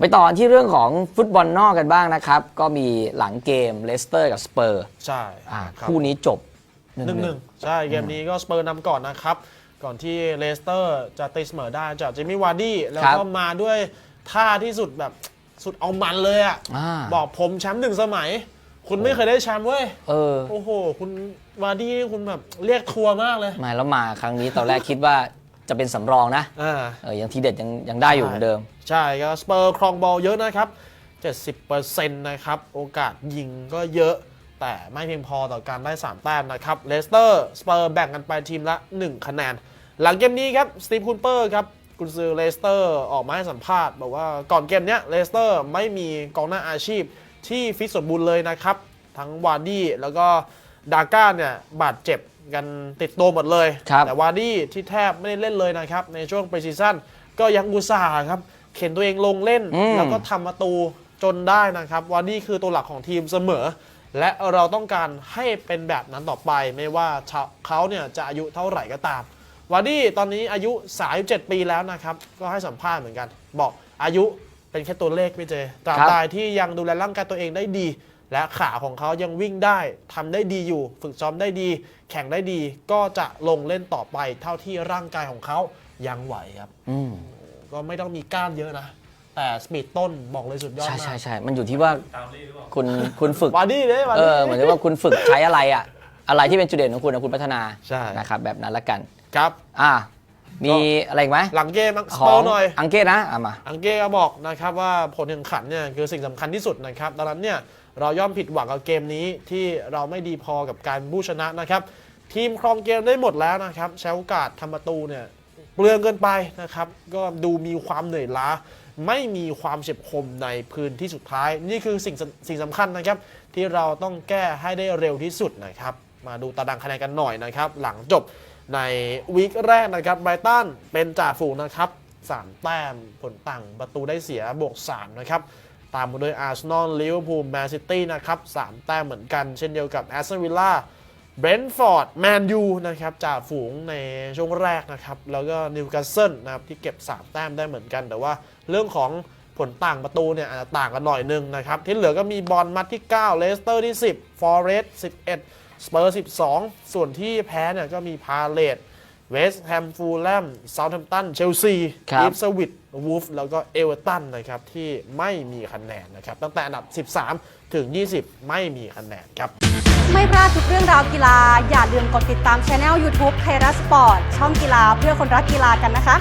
ไปต่อที่เรื่องของฟุตบอลนอกกันบ้างนะครับ ก็มีหลังเกมเลสเตอร์กับสเปอร์ใช่อ่าครับคู่นี้จบหนึ่งหนึ่งใช่เกมนี้ก็สเปอร์นำก่อนนะครับ ก่อนที่เลสเตอร์จะตีเสมอได้จากจิมมี่วาร์ดี้แล้วก็มาด้วยท่าที่สุดแบบสุดเอามันเลยอะอ่าบอกผมแชมป์หนึ่งสมัย คุณไม่เคยได้แชมป์เว้ยเออโอ้โห คุณวาร์ดี้นี่คุณแบบเรียกทัวร์มากเลยมาแล้วมาครั้งนี้ตอนแรกคิดว่า จะเป็นสำรองนะอ่า เออยังทีเด็ดยังยังได้อยู่เหมือนเดิม ใช่ก็สเปอร์ครองบอลเยอะนะครับ 70%นะครับ โอกาสยิงก็เยอะ แต่ไม่เพียงพอต่อการได้ 3 แต้มนะครับ เลสเตอร์สเปอร์แบ่งกันไปทีมละ 1 คะแนน หลังเกมนี้ครับ สตีฟคูนเปอร์ครับกุนซือเลสเตอร์ออกมาให้สัมภาษณ์ บอกว่าก่อนเกมเนี้ยเลสเตอร์ไม่มีกองหน้าอาชีพที่ฟิตสมบูรณ์เลยนะครับ ทั้งวาร์ดี้แล้วก็ดาก้าเนี่ยบาดเจ็บ กันติดตัวหมดเลย ครับ แต่วาร์ดี้ที่แทบไม่ได้เล่นเลยนะครับ ในช่วงป r ซีซั่นก็ยังอุตส่าห์ครับ เข็นตัวเองลงเล่น อืม แล้วก็ทำประตูจนได้นะครับวาร์ดี้คือตัวหลักของทีมเสมอ และเราต้องการให้เป็นแบบนั้นต่อไปไม่ว่าเขาเนี่ยจะอายุเท่าไหร่ก็ตาม วาร์ดี้ตอนนี้อายุ 37 ปีแล้วนะครับ ก็ให้สัมภาษณ์เหมือนกัน บอกอายุเป็นแค่ตัวเลขไม่เจตราบครับ ใดที่ยังดูแลร่างกายตัวเองได้ดี และขาของเขายังวิ่งได้ทำได้ดีอยู่ ฝึกซ้อมได้ดี แข่งได้ดี ก็จะลงเล่นต่อไปเท่าที่ร่างกายของเขายังไหวครับอืมก็ไม่ต้องมีกล้ามเยอะนะ แต่สปีดต้นบอกเลยสุดยอดใช่มาใช่กใช่มันอยู่ที่ว่าคุณคุณฝึกวาร์ดี้เลยวาร์เอดี้ อเหมือนกับว่าคุณฝึกใช้อะไรอะอะไรที่เป็นจุดเด่นของคุณนะคุณพัฒนาใช่ นะครับแบบนั้นละกัน ครับ อะ มีอะไรอีกไหมหลังเกมสขเปอองร์หน่อย อังเกตนะอะมาอังเก้ก็บอกนะครับว่าผลแข่งขันเนี่ยคือสิ่งสำคัญที่สุดนะครับดังนั้นเนี่ยเราย่อมผิดหวังกับเกมนี้ที่เราไม่ดีพอกับการบูชนะนะครับ ทีมครองเกมได้หมดแล้วนะครับใช้โอกาสทำประตูเนี่ยเปลืองเกินไปนะครับ ก็ดูมีความเหนื่อยล้า ไม่มีความเฉียบคมในพื้นที่สุดท้าย นี่คือสิ่งสสิ่งสำคัญนะครับ ที่เราต้องแก้ให้ได้เร็วที่สุดนะครับ มาดูตารางคะแนนกันหน่อยนะครับ หลังจบ ในวีคแรกนะครับไบรตันเป็นจ่าฝูงนะครับ 3 แต้มผลต่างประตูได้เสียบวก 3 นะครับ ตามมาด้วยอาร์เซนอลลิเวอร์พูลแมนซิตี้นะครับ 3 แต้มเหมือนกัน เช่นเดียวกับแอสตันวิลล่าเบรนท์ฟอร์ดแมนยูนะครับจ่าฝูงในช่วงแรกนะครับ แล้วก็นิวคาสเซิลนะครับ ที่เก็บ 3 แต้มได้เหมือนกัน แต่ว่าเรื่องของผลต่างประตูเนี่ยอาจจะต่างกันหน่อยนึงนะครับ ที่เหลือก็มีบอลมัดที่ 9 เลสเตอร์ที่ 10 ฟอร์เรสต์11 สเปอร์12 ส่วนที่แพ้เนี่ยก็มีพาเลตเวสต์แฮมฟูลแลมเซาท์แฮมป์ตันเชลซีครับอีฟสวิตวูฟแล้วก็เอเวอร์ตันนะครับที่ไม่มีคะแนนนะครับ ตั้งแต่อันดับ 13 ถึง 20 ไม่มีคะแนนครับ ไม่พลาดทุกเรื่องราวกีฬา อย่าลืมกดติดตามช anel YouTube ไทยรัฐสปอร์ตช่องกีฬาเพื่อคนรักกีฬากันนะคะ